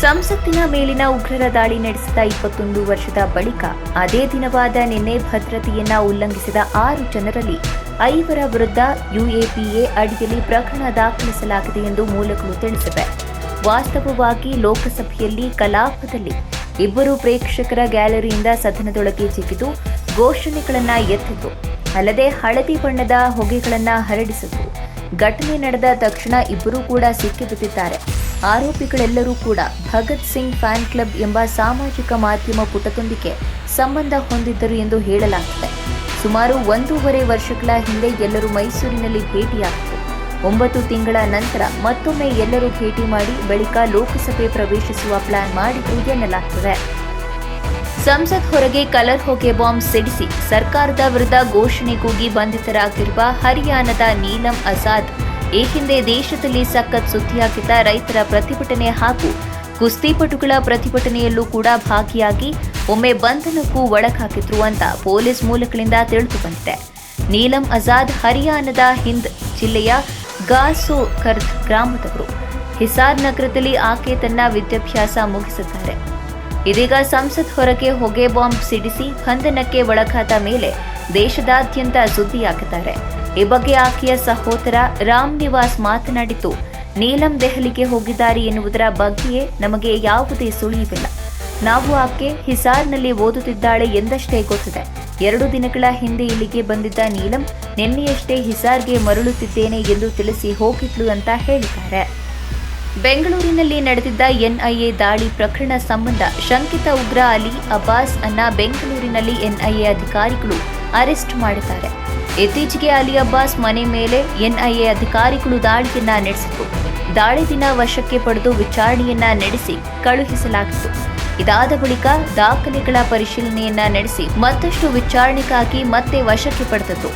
ಸಂಸತ್ತಿನ ಮೇಲಿನ ಉಗ್ರರ ದಾಳಿ ನಡೆಸಿದ ಇಪ್ಪತ್ತೊಂದು ವರ್ಷದ ಬಳಿಕ ಅದೇ ದಿನವಾದ ನಿನ್ನೆ ಭದ್ರತೆಯನ್ನ ಉಲ್ಲಂಘಿಸಿದ ಆರು ಜನರಲ್ಲಿ ಐವರ ವಿರುದ್ಧ ಯುಎಪಿಎ ಅಡಿಯಲ್ಲಿ ಪ್ರಕರಣ ದಾಖಲಿಸಲಾಗಿದೆ ಎಂದು ಮೂಲಗಳು ತಿಳಿಸಿವೆ. ವಾಸ್ತವವಾಗಿ ಲೋಕಸಭೆಯಲ್ಲಿ ಕಲಾಪದಲ್ಲಿ ಇಬ್ಬರು ಪ್ರೇಕ್ಷಕರ ಗ್ಯಾಲರಿಯಿಂದ ಸದನದೊಳಗೆ ಜಿಗಿದು ಘೋಷಣೆಗಳನ್ನ ಎತ್ತಿತು ಅಲ್ಲದೆ ಹಳದಿ ಬಣ್ಣದ ಹೊಗೆಗಳನ್ನ ಹರಡಿಸಿತು ಘಟನೆ ನಡೆದ ತಕ್ಷಣ ಇಬ್ಬರೂ ಕೂಡ ಸಿಕ್ಕಿಬಿದ್ದಿದ್ದಾರೆ. ಆರೋಪಿಗಳೆಲ್ಲರೂ ಕೂಡ ಭಗತ್ ಸಿಂಗ್ ಫ್ಯಾನ್ ಕ್ಲಬ್ ಎಂಬ ಸಾಮಾಜಿಕ ಮಾಧ್ಯಮ ಪುಟದೊಂದಿಗೆ ಸಂಬಂಧ ಹೊಂದಿದ್ದರು ಎಂದು ಹೇಳಲಾಗಿದೆ ಸುಮಾರು ಒಂದೂವರೆ ವರ್ಷಗಳ ಹಿಂದೆ ಎಲ್ಲರೂ ಮೈಸೂರಿನಲ್ಲಿ ಭೇಟಿಯಾಗಿತ್ತು ಒಂಬತ್ತು ತಿಂಗಳ ನಂತರ ಮತ್ತೊಮ್ಮೆ ಎಲ್ಲರೂ ಭೇಟಿ ಮಾಡಿ ಬಳಿಕ ಲೋಕಸಭೆ ಪ್ರವೇಶಿಸುವ ಪ್ಲಾನ್ ಮಾಡಿದ್ದು ಎನ್ನಲಾಗ್ತದೆ. ಸಂಸತ್ ಹೊರಗೆ ಕಲರ್ ಹೊಗೆ ಬಾಂಬ್ ಸಿಡಿಸಿ ಸರ್ಕಾರದ ವಿರುದ್ಧ ಘೋಷಣೆ ಕೂಗಿ ಬಂಧಿತರಾಗಿರುವ ಹರಿಯಾಣದ ನೀಲಂ ಆಜಾದ್ ಈ ಹಿಂದೆ ದೇಶದಲ್ಲಿ ಸಖತ್ ಸುದ್ದಿಯಾಗಿದ್ದ ರೈತರ ಪ್ರತಿಭಟನೆ ಹಾಗೂ ಕುಸ್ತಿಪಟುಗಳ ಪ್ರತಿಭಟನೆಯಲ್ಲೂ ಕೂಡ ಭಾಗಿಯಾಗಿ ಒಮ್ಮೆ ಬಂಧನಕ್ಕೂ ಒಳಗಾಗಿದ್ರು ಅಂತ ಪೊಲೀಸ್ ಮೂಲಗಳಿಂದ ತಿಳಿದು ಬಂದಿದೆ. ನೀಲಂ ಆಜಾದ್ ಹರಿಯಾಣದ ಹಿಂದ್ ಜಿಲ್ಲೆಯ ಗಾಸೋ ಕರ್ದ್ ಗ್ರಾಮದವರು ಹಿಸಾರ್ ನಗರದಲ್ಲಿ ಆಕೆ ತನ್ನ ವಿದ್ಯಾಭ್ಯಾಸ ಮುಗಿಸಿದ್ದಾರೆ. ಇದೀಗ ಸಂಸತ್ ಹೊರಗೆ ಹೊಗೆ ಬಾಂಬ್ ಸಿಡಿಸಿ ಬಂಧನಕ್ಕೆ ಒಳಗಾದ ಮೇಲೆ ದೇಶದಾದ್ಯಂತ ಸುದ್ದಿಯಾಗಿದ್ದಾರೆ. ಈ ಬಗ್ಗೆ ಆಕೆಯ ಸಹೋದರ ರಾಮ್ ನಿವಾಸ್ ಮಾತನಾಡಿದ್ದು ನೀಲಂ ದೆಹಲಿಗೆ ಹೋಗಿದ್ದಾರೆ ಎನ್ನುವುದರ ಬಗ್ಗೆಯೇ ನಮಗೆ ಯಾವುದೇ ಸುಳಿವಿಲ್ಲ. ನಾವು ಆಕೆ ಹಿಸಾರ್ನಲ್ಲಿ ಓದುತ್ತಿದ್ದಾಳೆ ಎಂದಷ್ಟೇ ಗೊತ್ತಿದೆ. ಎರಡು ದಿನಗಳ ಹಿಂದೆ ಇಲ್ಲಿಗೆ ಬಂದಿದ್ದ ನೀಲಂ ನಿನ್ನೆಯಷ್ಟೇ ಹಿಸಾರ್ಗೆ ಮರಳುತ್ತಿದ್ದೇನೆ ಎಂದು ತಿಳಿಸಿ ಹೋಗಿದ್ಲು ಅಂತ ಹೇಳಿದ್ದಾರೆ. ಬೆಂಗಳೂರಿನಲ್ಲಿ ನಡೆದಿದ್ದ ಎನ್ಐಎ ದಾಳಿ ಪ್ರಕರಣ ಸಂಬಂಧ ಶಂಕಿತ ಉಗ್ರ ಅಲಿ ಅಬ್ಬಾಸ್ ಅನ್ನ ಬೆಂಗಳೂರಿನಲ್ಲಿ ಎನ್ಐಎ ಅಧಿಕಾರಿಗಳು ಅರೆಸ್ಟ್ ಮಾಡಿದ್ದಾರೆ. ಇತ್ತೀಚೆಗೆ ಅಲಿ ಅಬ್ಬಾಸ್ ಮನೆ ಮೇಲೆ ಎನ್ಐಎ ಅಧಿಕಾರಿಗಳು ದಾಳಿಯನ್ನ ನಡೆಸಿತು ದಾಳಿ ದಿನ ವಶಕ್ಕೆ ಪಡೆದು ವಿಚಾರಣೆಯನ್ನ ನಡೆಸಿ ಕಳುಹಿಸಲಾಗಿತ್ತು. ಇದಾದ ಬಳಿಕ ದಾಖಲೆಗಳ ಪರಿಶೀಲನೆಯನ್ನ ನಡೆಸಿ ಮತ್ತಷ್ಟು ವಿಚಾರಣೆಗಾಗಿ ಮತ್ತೆ ವಶಕ್ಕೆ ಪಡೆದದ್ದು.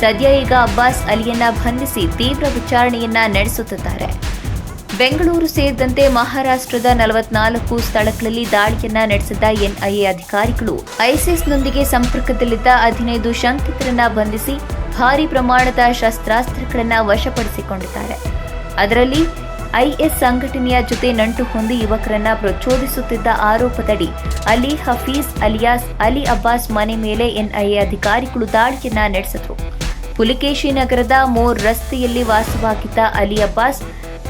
ಸದ್ಯ ಈಗ ಅಬ್ಬಾಸ್ ಅಲಿಯನ್ನ ಬಂಧಿಸಿ ತೀವ್ರ ವಿಚಾರಣೆಯನ್ನ ನಡೆಸುತ್ತಿದ್ದಾರೆ. ಬೆಂಗಳೂರು ಸೇರಿದಂತೆ ಮಹಾರಾಷ್ಟ್ರದ ನಲವತ್ನಾಲ್ಕು ಸ್ಥಳಗಳಲ್ಲಿ ದಾಳಿಯನ್ನ ನಡೆಸಿದ ಎನ್ಐಎ ಅಧಿಕಾರಿಗಳು ಐಸಿಸ್ನೊಂದಿಗೆ ಸಂಪರ್ಕದಲ್ಲಿದ್ದ ಹದಿನೈದು ಶಂಕಿತರನ್ನ ಬಂಧಿಸಿ ಭಾರಿ ಪ್ರಮಾಣದ ಶಸ್ತ್ರಾಸ್ತ್ರಗಳನ್ನ ವಶಪಡಿಸಿಕೊಂಡಿದ್ದಾರೆ. ಅದರಲ್ಲಿ ಐಎಸ್ ಸಂಘಟನೆಯ ಜೊತೆ ನಂಟು ಹೊಂದಿ ಯುವಕರನ್ನ ಪ್ರಚೋದಿಸುತ್ತಿದ್ದ ಆರೋಪದಡಿ ಅಲಿ ಹಫೀಸ್ ಅಲಿಯಾಸ್ ಅಲಿ ಅಬ್ಬಾಸ್ ಮನೆ ಮೇಲೆ ಎನ್ಐಎ ಅಧಿಕಾರಿಗಳು ದಾಳಿಯನ್ನ ನಡೆಸಿದರು. ಪುಲಿಕೇಶಿ ನಗರದ ಮೋರ್ ರಸ್ತೆಯಲ್ಲಿ ವಾಸವಾಗಿದ್ದ ಅಲಿ ಅಬ್ಬಾಸ್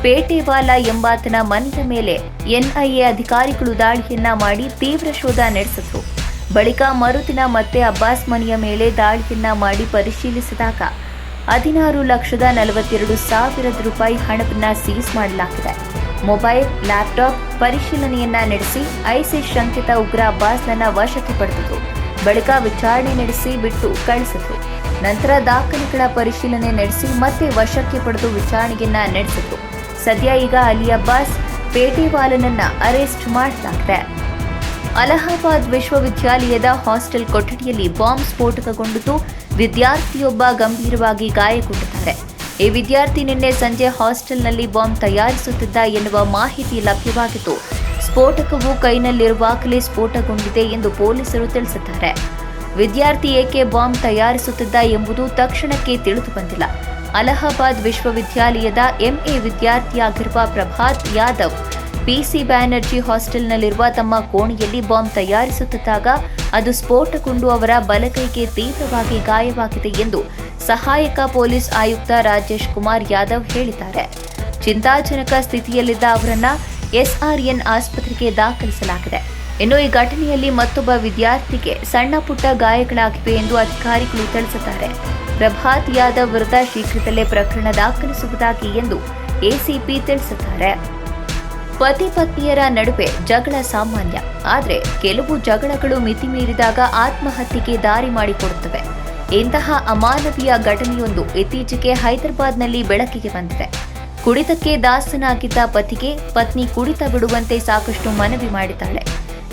ಪೇಟೆವಾಲಾ ಎಂಬಾತನ ಮನೆಯ ಮೇಲೆ ಎನ್ಐಎ ಅಧಿಕಾರಿಗಳು ದಾಳಿಯನ್ನ ಮಾಡಿ ತೀವ್ರ ಶೋಧ ನಡೆಸಿದ್ರು. ಬಳಿಕ ಮರುದಿನ ಮತ್ತೆ ಅಬ್ಬಾಸ್ ಮನೆಯ ಮೇಲೆ ದಾಳಿಯನ್ನ ಮಾಡಿ ಪರಿಶೀಲಿಸಿದಾಗ ಹದಿನಾರು ಲಕ್ಷದ ನಲವತ್ತೆರಡು ಸಾವಿರದ ರೂಪಾಯಿ ಹಣವನ್ನ ಸೀಸ್ ಮಾಡಲಾಗಿದೆ. ಮೊಬೈಲ್, ಲ್ಯಾಪ್ಟಾಪ್ ಪರಿಶೀಲನೆಯನ್ನ ನಡೆಸಿ ಐಸಿಸ್ ಶಂಕಿತ ಉಗ್ರ ಅಬ್ಬಾಸ್ನನ್ನ ವಶಕ್ಕೆ ಪಡೆದಿತು ಬಳಿಕ ವಿಚಾರಣೆ ನಡೆಸಿ ಬಿಟ್ಟು ಕಳಿಸಿದ್ರು. ನಂತರ ದಾಖಲೆಗಳ ಪರಿಶೀಲನೆ ನಡೆಸಿ ಮತ್ತೆ ವಶಕ್ಕೆ ಪಡೆದು ವಿಚಾರಣೆಯನ್ನ ನಡೆಸಿದ್ರು. ಸದ್ಯ ಈಗ ಅಲಿ ಅಬ್ಬಾಸ್ ಪೇಟೆವಾಲನನ್ನ ಅರೆಸ್ಟ್ ಮಾಡಲಾಗಿದೆ ಅಲಹಾಬಾದ್ ವಿಶ್ವವಿದ್ಯಾಲಯದ ಹಾಸ್ಟೆಲ್ ಕೊಠಡಿಯಲ್ಲಿ ಬಾಂಬ್ ಸ್ಫೋಟಕಗೊಂಡಿದ್ದು ವಿದ್ಯಾರ್ಥಿಯೊಬ್ಬ ಗಂಭೀರವಾಗಿ ಗಾಯಗೊಂಡಿದ್ದಾರೆ. ಈ ವಿದ್ಯಾರ್ಥಿ ನಿನ್ನೆ ಸಂಜೆ ಹಾಸ್ಟೆಲ್ನಲ್ಲಿ ಬಾಂಬ್ ತಯಾರಿಸುತ್ತಿದ್ದ ಎನ್ನುವ ಮಾಹಿತಿ ಲಭ್ಯವಾಗಿದ್ದು, ಸ್ಫೋಟಕವು ಕೈನಲ್ಲಿರುವಾಗಲೇ ಸ್ಫೋಟಗೊಂಡಿದೆ ಎಂದು ಪೊಲೀಸರು ತಿಳಿಸಿದ್ದಾರೆ. ವಿದ್ಯಾರ್ಥಿ ಏಕೆ ಬಾಂಬ್ ತಯಾರಿಸುತ್ತಿದ್ದ ಎಂಬುದು ತಕ್ಷಣಕ್ಕೆ ತಿಳಿದು ಬಂದಿಲ್ಲ ಅಲಹಾಬಾದ್ ವಿಶ್ವವಿದ್ಯಾಲಯದ ಎಂಎ ವಿದ್ಯಾರ್ಥಿಯಾಗಿರುವ ಪ್ರಭಾತ್ ಯಾದವ್ ಪಿಸಿ ಬ್ಯಾನರ್ಜಿ ಹಾಸ್ಟೆಲ್ನಲ್ಲಿರುವ ತಮ್ಮ ಕೋಣೆಯಲ್ಲಿ ಬಾಂಬ್ ತಯಾರಿಸುತ್ತಿದ್ದಾಗ ಅದು ಸ್ಫೋಟಗೊಂಡು ಅವರ ಬಲಕೈಗೆ ತೀವ್ರವಾಗಿ ಗಾಯವಾಗಿದೆ ಎಂದು ಸಹಾಯಕ ಪೊಲೀಸ್ ಆಯುಕ್ತ ರಾಜೇಶ್ ಕುಮಾರ್ ಯಾದವ್ ಹೇಳಿದ್ದಾರೆ. ಚಿಂತಾಜನಕ ಸ್ಥಿತಿಯಲ್ಲಿದ್ದ ಅವರನ್ನ ಎಸ್ಆರ್ಎನ್ ಆಸ್ಪತ್ರೆಗೆ ದಾಖಲಿಸಲಾಗಿದೆ. ಇನ್ನು ಈ ಘಟನೆಯಲ್ಲಿ ಮತ್ತೊಬ್ಬ ವಿದ್ಯಾರ್ಥಿಗೆ ಸಣ್ಣ ಪುಟ್ಟ ಗಾಯಗಳಾಗಿವೆ ಎಂದು ಅಧಿಕಾರಿಗಳು ತಿಳಿಸಿದ್ದಾರೆ. ಪ್ರಭಾತ್ ಯಾದವ್ ವಿರುದ್ಧ ಶೀಘ್ರದಲ್ಲೇ ಪ್ರಕರಣ ದಾಖಲಿಸುವುದಾಗಿ ಎಂದು ಎಸಿಪಿ ತಿಳಿಸಿದ್ದಾರೆ. ಪತಿ ಪತ್ನಿಯರ ನಡುವೆ ಜಗಳ ಸಾಮಾನ್ಯ. ಆದರೆ ಕೆಲವು ಜಗಳಗಳು ಮಿತಿ ಮೀರಿದಾಗ ಆತ್ಮಹತ್ಯೆಗೆ ದಾರಿ ಮಾಡಿಕೊಡುತ್ತವೆ. ಇಂತಹ ಅಮಾನವೀಯ ಘಟನೆಯೊಂದು ಇತ್ತೀಚೆಗೆ ಹೈದರಾಬಾದ್ನಲ್ಲಿ ಬೆಳಕಿಗೆ ಬಂದಿದೆ. ಕುಡಿತಕ್ಕೆ ದಾಸನಾಗಿದ್ದ ಪತಿಗೆ ಪತ್ನಿ ಕುಡಿತ ಬಿಡುವಂತೆ ಸಾಕಷ್ಟು ಮನವಿ ಮಾಡಿದ್ದಾಳೆ.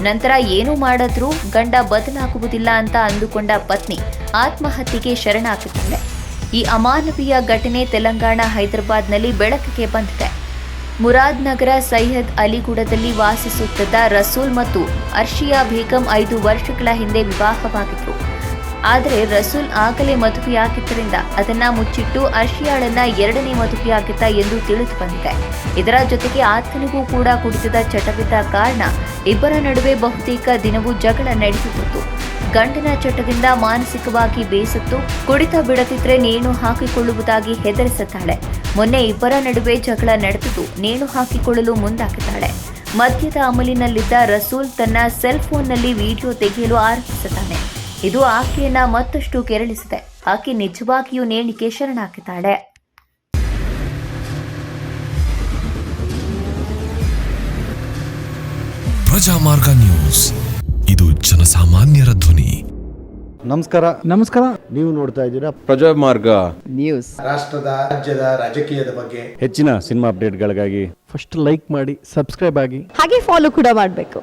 ನಂತರ ಏನು ಮಾಡಿದ್ರೂ ಗಂಡ ಬದಲಾಗುವುದಿಲ್ಲ ಅಂತ ಅಂದುಕೊಂಡ ಪತ್ನಿ ಆತ್ಮಹತ್ಯೆಗೆ ಶರಣಾಗುತ್ತಿದೆ. ಈ ಅಮಾನವೀಯ ಘಟನೆ ತೆಲಂಗಾಣ, ಹೈದರಾಬಾದ್ನಲ್ಲಿ ಬೆಳಕಿಗೆ ಬಂದಿದೆ. ಮುರಾದ್ ನಗರ ಸೈಯದ್ ಅಲಿಗುಡದಲ್ಲಿ ವಾಸಿಸುತ್ತಿದ್ದ ರಸೂಲ್ ಮತ್ತು ಅರ್ಷಿಯಾ ಬೇಗಂ ಐದು ವರ್ಷಗಳ ಹಿಂದೆ ವಿವಾಹವಾಗಿದ್ರು ಆದರೆ ರಸೂಲ್ ಆಗಲೇ ಮದುವೆಯಾಗಿದ್ದರಿಂದ ಅದನ್ನ ಮುಚ್ಚಿಟ್ಟು ಅರ್ಷಿಯಾಳನ್ನ ಎರಡನೇ ಮದುವೆಯಾಗಿದ್ದ ಎಂದು ತಿಳಿದು ಬಂದಿದೆ. ಇದರ ಜೊತೆಗೆ ಆತನಿಗೂ ಕೂಡ ಕುಡಿತದ ಚಟವಿದ್ದ ಕಾರಣ ಇಬ್ಬರ ನಡುವೆ ಬಹುತೇಕ ದಿನವೂ ಜಗಳ ನಡೆಯುತ್ತಿತ್ತು. ಗಂಡನ ಚಟದಿಂದ ಮಾನಸಿಕವಾಗಿ ಬೇಸತ್ತು, ಕುಡಿತ ಬಿಡದಿದ್ರೆ ನೇಣು ಹಾಕಿಕೊಳ್ಳುವುದಾಗಿ ಹೆದರಿಸುತ್ತಾಳೆ. ಮೊನ್ನೆ ಇಬ್ಬರ ನಡುವೆ ಜಗಳ ನಡೆದಿದ್ದು ನೇಣು ಹಾಕಿಕೊಳ್ಳಲು ಮುಂದಾಗಿದ್ದಾಳೆ. ಮದ್ಯದ ಅಮಲಿನಲ್ಲಿದ್ದ ರಸೂಲ್ ತನ್ನ ಸೆಲ್ ಫೋನ್ನಲ್ಲಿ ವಿಡಿಯೋ ತೆಗೆಯಲು ಆರಂಭಿಸುತ್ತಾನೆ. ಇದು ಆಕೆಯನ್ನ ಮತ್ತಷ್ಟು ಕೆರಳಿಸಿದೆ. ಆಕೆ ನಿಜವಾಗಿಯೂ ನೇಣಿಗೆ ಶರಣಾಗಿದ್ದಾಳೆ. ಪ್ರಜಾಮಾರ್ಗ ನ್ಯೂಸ್. ಇದು ಜನಸಾಮಾನ್ಯರ ಧ್ವನಿ. ನಮಸ್ಕಾರ. ನಮಸ್ಕಾರ. ನೀವು ನೋಡ್ತಾ ಇದ್ದೀರಾ ಪ್ರಜಾಮಾರ್ಗ ನ್ಯೂಸ್. ರಾಷ್ಟ್ರದ ರಾಜ್ಯದ ರಾಜಕೀಯದ ಬಗ್ಗೆ. ಹೆಚ್ಚಿನ ಸಿನಿಮಾ ಅಪ್ಡೇಟ್ಗಳಿಗಾಗಿ ಫಸ್ಟ್ ಲೈಕ್ ಮಾಡಿ ಸಬ್ಸ್ಕ್ರೈಬ್ ಆಗಿ. ಹಾಗೆ ಫಾಲೋ ಕೂಡ ಮಾಡಬೇಕು.